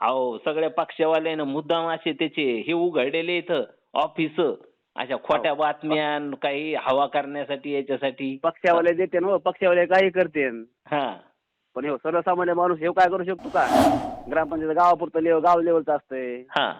अहो सगळ्या पक्षवाल्यानं मुद्दाम असे त्याचे हे उघडलेले इथं ऑफिस अशा खोट्या बातम्या न काही हवा करण्यासाठी याच्यासाठी. पक्षावाले देते ना हो, पक्षावाले काही करते. हा. पण हे सर्वसामान्य माणूस हे काय करू शकतो का? ग्रामपंचायत गावापुरतं लेव गाव लेवलचं असतंय. हा.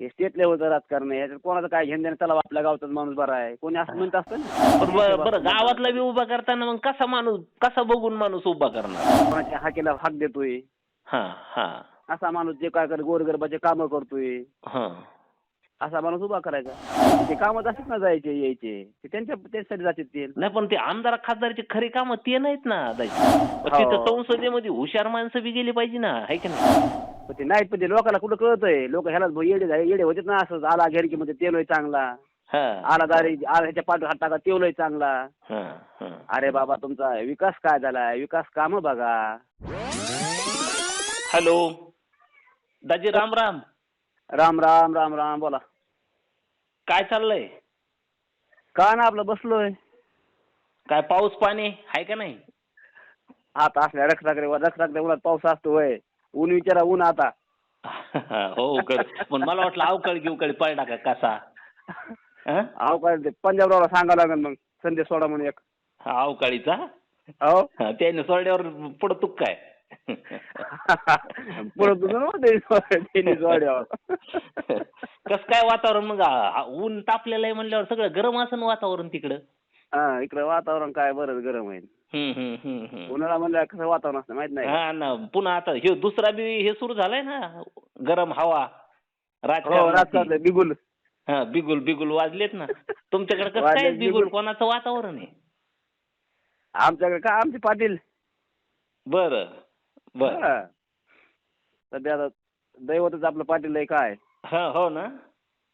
हे स्टेट लेवलचं राजकारण आहे. याच्यात कोणाचं काय घेणं देणं? चला आपल्या गावचाच माणूस बरा आहे. कोणी असं म्हणत असतं ना? ब- बरं गावातला बी उभा करताना मग कसा माणूस कसा बघून माणूस उभा करणार? कोणाच्या हाकेला हाक देतोय? हा हा. असा माणूस जे काय कर गोरगरबाचे कामं करतोय. हा. असा माणूस उभा करायचा. ते कामं तसेच ना जायचे यायचे. ते त्यांच्या त्याच्यासाठी जातात ते. नाही पण ते आमदार खासदारची खरी कामं ते नाहीत ना दाजी. तिथं हो. संसदेमध्ये हुशार माणसं बी गेली पाहिजे ना आहे की नाही? पण ते नाहीत पण ते लोकांना कुठं कळतंय? लोक ह्याला भाऊ येडे झाले येडे होते ना असं आला घेरकीमध्ये तेलोय चांगला. हा. आला दारी आला ह्याच्या पाठ हात टाका तेवलोय चांगला. हा हा. अरे बाबा तुमचा विकास काय झालाय विकास काम बघा. हॅलो. दाजी राम राम. राम राम राम राम बोला. काय चाललंय? का ना आपलं बसलोय. काय पाऊस पाणी आहे का नाही? आता असल्या रखराकडे रखराकडे उन्हात पाऊस असतो वय ऊन विचारा ऊन आता. हो कर पण मला वाटलं अवकाळी गिवकाळी पडला का कसा. हं? अहो काय ते पंजाबरावला सांगावं लागेल मग संदेश सोडा म्हणून एक. हा, अवकाळीचा? हो. त्याने सोडल्यावर पडतो काय? पुढं तुझं ना त्यांनी जोड्यावर कस काय वातावरण मग आ- ऊन तापलेलं आहे म्हणल्यावर सगळं गरम असेल वातावरण तिकडं हा इकडे वातावरण काय बरंच गरम आहे हम्म, हम्म, हम्म, हम्म. उन्हाळा म्हणलं कसं वातावरण असतं माहीत नाही हा ना पुन्हा आता हे दुसरा बी हे सुरू झालाय ना गरम हवा हो राजकारणाची. राजकारण बिगुल हा बिगुल बिगुल वाजलेत ना तुमच्याकडे कसं काय वाजलेत बिगुल बिगुल. कोणाचं वातावरण आहे आमच्याकडे काय आमचे पाटील बर बर. सध्या आता दैवतच आपलं पाटील आहे काय? हा हो ना.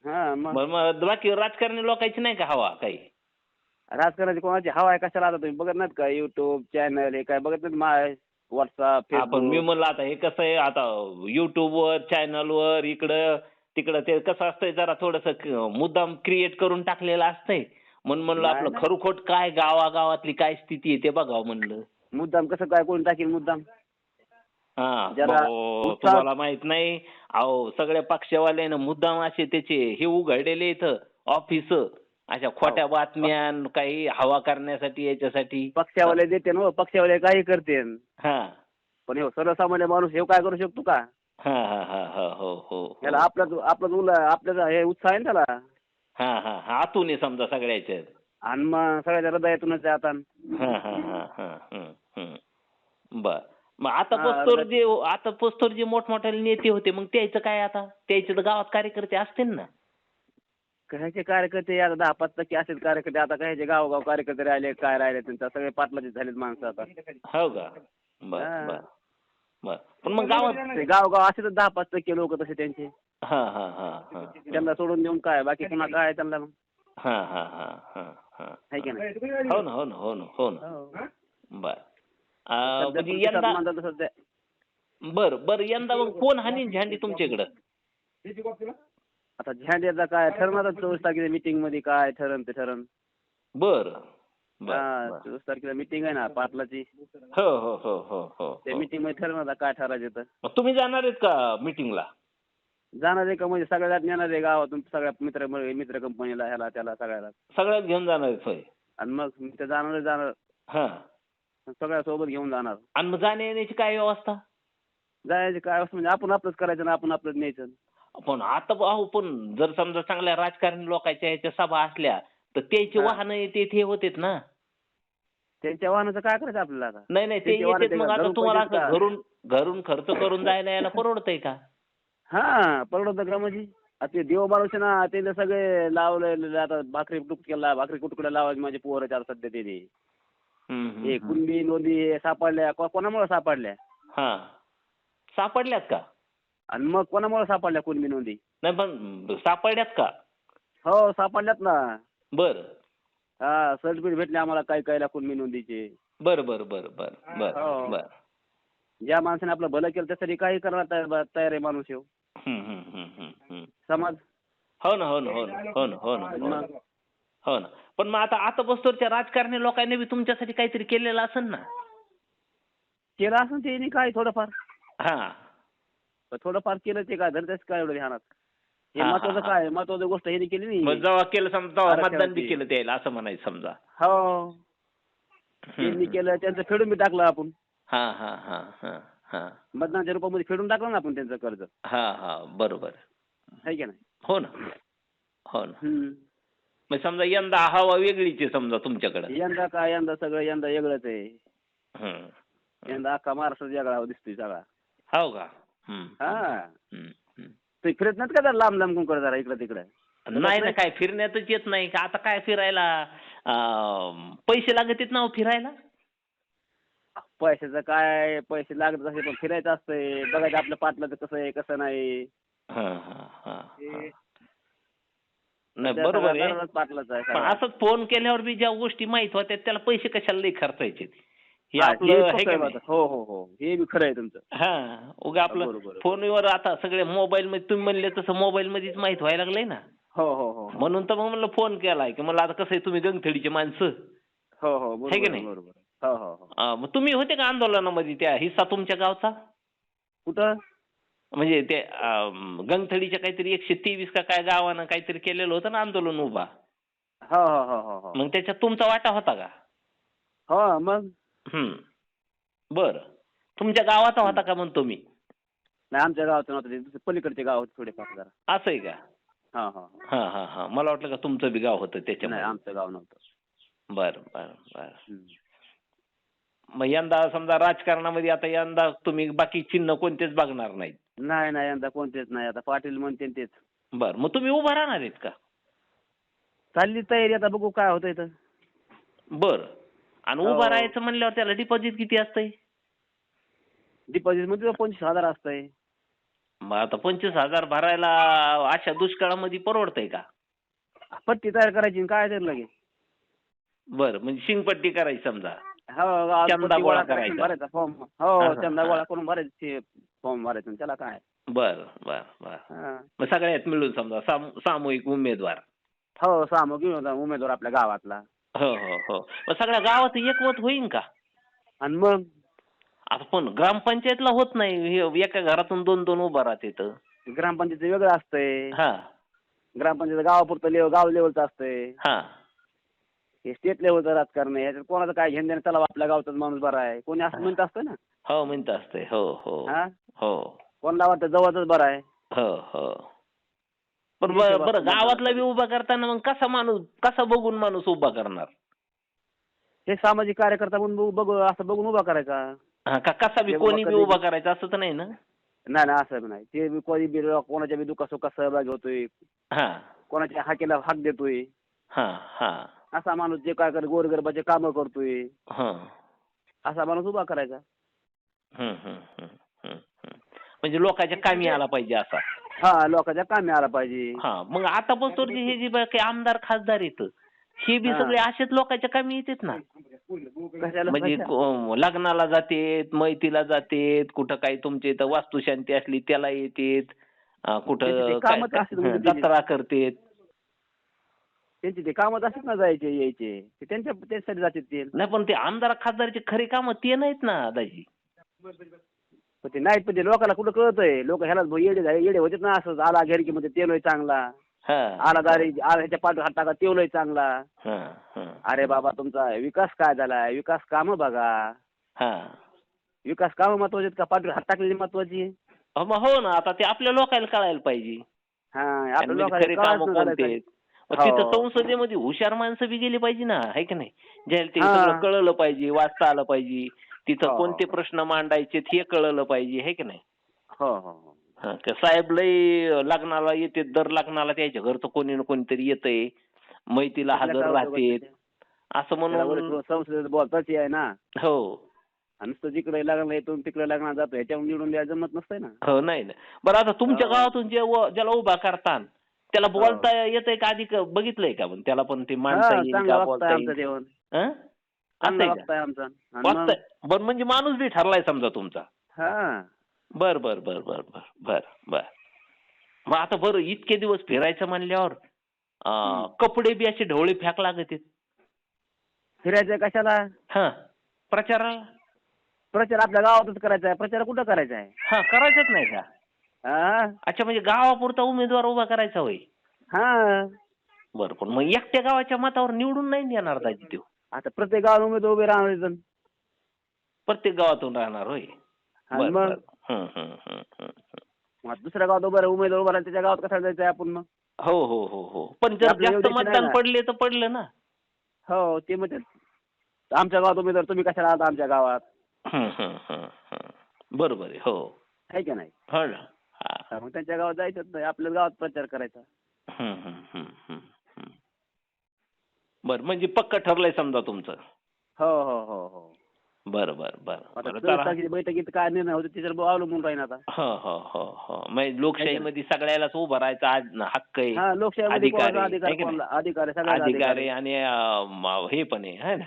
हा मग? बाकी राजकारणी लोकांची नाही का हवा काही? राजकारणाची कोणाची हवा आहे? कशाला आता तुम्ही बघत नाहीत का युट्यूब चॅनल हे काय? बघत नाहीत माय व्हॉट्सअप आपण मी म्हणलं आता हे कसं आहे? आता युट्यूबवर चॅनलवर इकडं तिकडं ते कसं असतंय? जरा थोडस मुद्दाम क्रिएट करून टाकलेलं असतंय. म्हणून म्हणलं नाही, आपलं नाही. खरोखोट काय गावागावातली काय स्थिती आहे ते बघावं म्हणलं. मुद्दाम कसं काय? कोणी टाकील मुद्दाम? हा जरा भाऊ, उत्साह- तुम्हाला माहीत नाही. अहो सगळ्या पक्षवाल्यानं मुद्दाम असे त्याचे हे उघडलेले इथं ऑफिस अशा खोट्या बातम्या न काही हवा करण्यासाठी याच्यासाठी. पक्षावाले देते ना हो, पक्षावाले काही करते. हा. पण हे सर्वसामान्य माणूस हे काय करू शकतो का? हा हा हा हा हो हो हो. त्याला आपल्याच आपलाच उला आपल्याचा हे उत्साह आहे ना त्याला. हा हा हा आतून आहे समजा सगळ्याच्या आणि मग सगळ्याच्या हृदयातूनच आहे आता हा हा हा हा हम्म, हम्म. बर. मग आता पोस्तोर आता- जे आता पोस्तोर जे मोठमोठे नेते होते मग त्याचं काय आता? त्याचे तर गावात कार्यकर्ते असतील ना. कशाचे कार्यकर्ते? आता दहा पाच टक्के असेल कार्यकर्ते आता कशाचे गावोगाव कार्यकर्ते राहिले काय राहिले त्यांचा? सगळे पाटलाचे झालेत माणसं आता. हो का? बर. बर बर. पण मग गावात गावगाव असेल दहा पाच टक्के लोक तसे त्यांचे. हा हा हा हा. त्यांना सोडून देऊन काय? बाकी पुन्हा काय त्यांना? मग हा हा हा हा. हा हो ना हो ना हो ना हो ना. हो. बर. म्हणजे यंदा ते. बर बर यंदा मग कोण हानी झेंडी तुमच्याकडं. आता झेंड्याचा काय ठरणार चोवीस तारखेच्या मीटिंगमध्ये काय ठरण ते ठरण बर हा. चोवीस तारखेला मीटिंग आहे ना पाटलाची. हो हो हो हो हो त्या हो. मीटिंगमध्ये ठरणार आता काय ठरायचं तर तुम्ही जाणार आहेत का मीटिंगला जाणार आहे का म्हणजे सगळ्यात नेणार आहे गावातून सगळ्या मित्र मित्र कंपनीला ह्याला त्याला सगळ्याला. सगळ्यात घेऊन जाणार आहेत होय. आणि मग मी तर जाणार जाणार. हा. सगळ्या सोबत घेऊन जाणार. आणि मग जाण्या येण्याची काय व्यवस्था? जायचं काय असं म्हणजे आपण आपलंच करायचं ना आपण आपलंच न्यायचं. पण आता अहो पण जर समजा चांगल्या राजकारणी लोकांच्या ह्याच्या सभा असल्या तर त्याची हा. वाहनं येते ते होतेत ना? त्यांच्या वाहनाचं काय करायचं आपल्याला आता? नाही नाही ते त्यांची वाहनं येतेत ते मग आता घरून तुम्हाला पैसे असं का? घरून घरून खर्च करून जायला यायला परवडतंय का? हा परवडतं का म्हणजे? आता ते देव माणूस आहे ना ते सगळे लावले आता भाकरी तुकडक्याला भाकरी कुटकुड्या लावायचे माझे पोरं चार सध्या ते ते. हे. कुंडी नोंदी हे सापडल्या को- कोणामुळे सापडल्या? हा. सापडल्यात का? आणि मग कोणामुळे सापडल्या कुणबी नोंदी? नाही पण सापडल्यात का? हो सापडल्यात ना. बर. हा सर्टिफिकेट भेटले आम्हाला काही कायला कुणबी नोंदीचे. बर बर बर बर बर हो. बर. ज्या माणसाने आपलं भलं केलं त्यासाठी काही करणार तयार तयार आहे माणूस येऊ हम्म, हम्म, हम्म, हम्म, हम्म. समाज? हो ना हो ना हो ना हो ना हो ना हो ना. हो ना. पण मग आता आता बसतोरच्या राजकारणी लोकांनी बी तुमच्यासाठी काहीतरी केलेलं असेल ना? केलं असं ते काय थोडंफार. हा. पण थोडंफार केलं ते काय धरतेच काय एवढं ध्यानात? हे हा, हा, महत्वाचं हा. काय? महत्वाची गोष्ट हे केली मग नाही जेव्हा केलं समजा तेव्हा आरक्षणाची. मतदान बी केलं त्याला असं म्हणायचं समजा. हो. त्यांनी हम्म. केलं त्यांचं फेडून बी टाकलं आपण. हा हा हा हा हा. मतदानाच्या रूपामध्ये फेडून टाकलं ना आपण त्यांचं कर्ज. हा हा बरोबर. आहे की नाही? हो ना. हो ना. हम्म. मग समजा यंदा हवा वेगळीच आहे समजा तुमच्याकडे यंदा काय यंदा सगळं यंदा वेगळंच आहे. यंदा अख्खा महाराष्ट्र वेगळा दिसतोय सगळा हो का हम्म. हा हम्म. हम्म. ते फिरत नाहीत का जरा लांब लांब कुंकड जरा इकडं तिकडं नाही ना काय फिरण्यातच येत नाही का आता काय फिरायला अं, पैसे लागत आहेत ना हो फिरायला पैशाचं काय पैसे लागत असे पण फिरायचं असतंय बघायचं आपलं पाटलाचं कसं आहे कसं नाही हा हा हा हा. नाही बरोबर आहे. पाटलाचं पण. असंच फोन केल्यावर बी ज्या गोष्टी माहीत होत्या त्याला पैसे कशाला लई खर्चायचे हे हा, आपलं हे का नाही? हो हो हो. हे बी खरं आहे तुमचं. हा उगा आपलं बरोबर. फोनवर आता सगळे मोबाईल मध्ये तुम्ही म्हणले तसं मोबाईल मध्येच माहीत व्हायला लागलंय ना? हो हो हो. म्हणून तर मग म्हणलं फोन केलाय की मला आता कसं आहे तुम्ही गंगथडीचे माणसं. हो हो है की बरोबर नाही? बरोबर हो हो हो. अं, मग तुम्ही होते का आंदोलनामध्ये त्या हिस्सा तुमच्या गावचा? कुठं? म्हणजे ते गंगथडीच्या काहीतरी एकशे तेवीस का काय गावानं काहीतरी केलेलं होतं ना आंदोलन उभा. हो हो हो मग त्याच्यात तुमचा वाटा होता का? हो मग? हम्म. बर. तुमच्या गावाचा होता का म्हणतो मी? नाही आमच्या गावाचं नव्हतं पलीकडचे गाव होते थोडेफार जरा. असं आहे का? हा हा हा. हा हा मला वाटलं का तुमचं बी गाव होतं त्याच्यामध्ये आमचं गाव नव्हतं. बर बर बर. मग यंदा समजा राजकारणामध्ये आता यंदा तुम्ही बाकी चिन्ह कोणतेच बघणार नाहीत. नाही नाही यंदा कोणतेच नाही. आता पाटील म्हणते तेच. बर मग तुम्ही उभा राहणार आहेत का? चालली तयारी. आता बघू काय होतंय तर बर. आणि हो. उभा राहायचं म्हणल्यावर त्याला डिपॉझिट किती असतंय? डिपॉझिटमध्ये पंचवीस हजार असतंय. मग आता पंचवीस हजार भरायला अशा दुष्काळामध्ये परवडतंय का? पट्टी तयार करायची आणि काय तर लगे बर म्हणजे शिंगपट्टी करायची समजा. हो गावात चंदा पट्टी गोळा करायची, करायचा. भरायचा. फॉर्म हा, हो हा, चंदा हा. गोळा करून भरायचे. फॉर्म भरायचं आणि त्याला काय? बर बर बर. मग सगळ्यात मिळून समजा सामू- सामूहिक उमेदवार. हो सामो घेऊन होता उमेदवार आपल्या गावातला. हो हो हो. मग सगळ्या गावात एकमत होईन का? आणि मग? आता पण ग्रामपंचायतला होत नाही. हे एका घरातून दोन दोन उभा राहते तर ग्रामपंचायत वेगळं असतंय. हा. ग्रामपंचायत गावापुरतं लेव गाव लेवलचं असतंय. हा. हे स्टेट लेवलचं राजकारण आहे. ह्याच्यात कोणाचं काय घेणं देणं चला आपल्या गावचाच माणूस बरा आहे. कोणी असं म्हणत असतं ना हो म्हणत असते हो हो. हा? हो. कोणाला वाटतं? जवळच बरं आहे. हो हो. पण ठीक ब- आहे, बरं. गावातला बी उभा करताना मग कसा माणूस कसा बघून माणूस उभा करणार? हे सामाजिक कार्यकर्ता म्हणून बघू बघू असं बघून उभा करायचा. हा, का कसा बी कोणी बी कधी- उभा करायचा असं तर नाही ना? नाही नाही असं बी नाही. ते बी कोणी बी कोणाच्या बी दुःखासुखात सहभागी होतोय. हा. कोणाच्या हाकेला हाक देतोय. हा हा. असा माणूस जे काय कर गोरगरबाचे कामं करतोय. हा. असा माणूस उभा करायचा हम्म, हम्म, हम्म, हम्म, हम्म. म्हणजे लोकांच्या कामी आला पाहिजे असा. हा लोकांच्या कामी आला पाहिजे. हा मग आतापासून जे हे जे काही आमदार खासदार येत हे बी. सगळे असेच लोकांच्या कामी येतात ना. म्हणजे लग्नाला जातेत मैतीला जातेत कुठं काही तुमच्या इथं वास्तुशांती असली त्याला येतेत कुठं म्हणजे. जत्रा करतेत. त्यांची ते कामच असतात ना जायचे यायचे. त्यांच्या त्याच्यासाठी जातात ते. नाही पण ते आमदार खासदारचे खरे काम ते नाहीत ना दाजी. पण ते नाहीत पण ते लोकांना कुठं कळतंय? लोक ह्याला भाऊ येडे झाले येडे होते ना असं. आला घरी मध्ये तेलोय चांगला. हा. आला दारी आला ह्याच्या पाठ हात टाका तेवलोय चांगला. हा हा. अरे बाबा तुमचा विकास काय झालाय विकास कामं बघा. हा. विकास कामं महत्वाची आहेत का? पाठीवर हात टाकलेली महत्वाची? आहे? अहो, मग हो ना आता ते आपल्या लोकांना कळायला पाहिजे. हा आपल्या खरे लोकांना काम कळत कोणते नाही आहेत. मग तिथं हो. संसदेमध्ये हुशार माणसं बी गेली पाहिजे ना आहे की नाही? ज्याला ते हा. सगळं कळलं पाहिजे वाचता आलं पाहिजे. तिथं हो. कोणते प्रश्न मांडायचे हे कळलं पाहिजे आहे की नाही? हो हो हो. हा, का साहेब लय लग्नाला येते दर लग्नाला त्याच्या घरचं कोणी ना कोणीतरी येतंय मैतीला हजर वगैरे असं म्हणून संसदेत बोलताच आहे ना. हो. आणि नुसतं जिकडे लग्न येतो तिकडे लग्नात जातो ह्याच्यावर निवडून द्यायला जमत नसतंय ना. हो नाही ना बरं आता तुमच्या हो. गावातून जे ज्याला उभा करतान त्याला बोलता येतंय का आधी बघितलंय का पण त्याला पण ते हा, असं आहे आमचं. बरं म्हणजे माणूस बी ठरलाय समजा तुमचा. हा. बर बर बर बर बर बर बर. मग आता बरं इतके दिवस फिरायचं म्हणल्यावर. कपडे बी असे ढवळे फॅक लागत फिरायचं कशाला? हा. प्रचाराला? प्रचार आपल्या गावातच करायचा आहे प्रचार कुठं करायचा आहे हा करायचंच नाही का? हा. अच्छा म्हणजे गावापुरता उमेदवार उभा करायचा होय. हा. बरं पण मग एकट्या गावाच्या मतावर निवडून नाही येणार दाजी तो आता प्रत्येक गावात उमेदवार उभे राहणार इथं. प्रत्येक गावातून राहणार होय बरं, मग बरं. हं, हं, हं, हं, हं. मग आता दुसऱ्या गावात उभं राहा उमेदवार उभा राहा त्याच्या गावात कसा जायचं आपण मग हो हो हो हो पण जर आपल्या जास्त एवढ्याची नाही मतदान ना. पडले तर पडलं ना हो ते म्हणते आमच्या गावात उमेदवार तुम्ही कशाला आहात आमच्या गावात हं, हं, हं, हं. बरोबर आहे हो आहे का नाही हो ना मग त्यांच्या गावात जायचं नाही आपल्याच गावात प्रचार करायचा हं, हं, हं, हं, हं. बरं म्हणजे पक्क ठरलंय समजा तुमचं हो हो हो हो बरं बरं बरं आता बरं चोवीस चला. तारखेच्या बैठकीत काय निर्णय होतो त्याच्यावर अवलंबून राहील आता हो हो हो हो म्हणजे लोकशाहीमध्ये सगळ्यालाच उभं राहायचा आज हक्क आहे हा लोकशाहीमध्ये अधिकार कोणाचा आहे, अधिकार की नाही? कोणाला अधिकार आहे सगळ्याला अधिकार आहे आणि अं, म- हे पण आहे है ना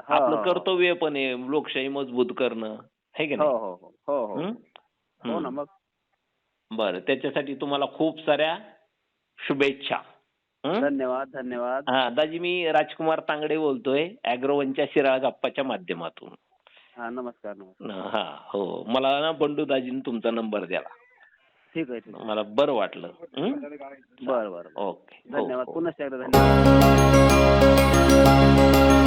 हो, आपलं हो. कर्तव्य पण आहे लोकशाही मजबूत करणं हे की हो नाही हो हो हो हो हं? हो ना हं. मग बरं त्याच्यासाठी तुम्हाला खूप साऱ्या शुभेच्छा? धन्यवाद धन्यवाद. हा दाजी मी राजकुमार तांगडे बोलतोय अॅग्रोवनच्या शिराळ गप्पाच्या माध्यमातून. हा नमस्कार नमस्कार. हा हो. मला ना बंडू दाजीने तुमचा नंबर दिला. ठीक आहे ठीक आहे. मला बरं वाटलं. हं? बरं बरं. ओके. हो, धन्यवाद. हो. पुन्हा एकदा धन्यवाद.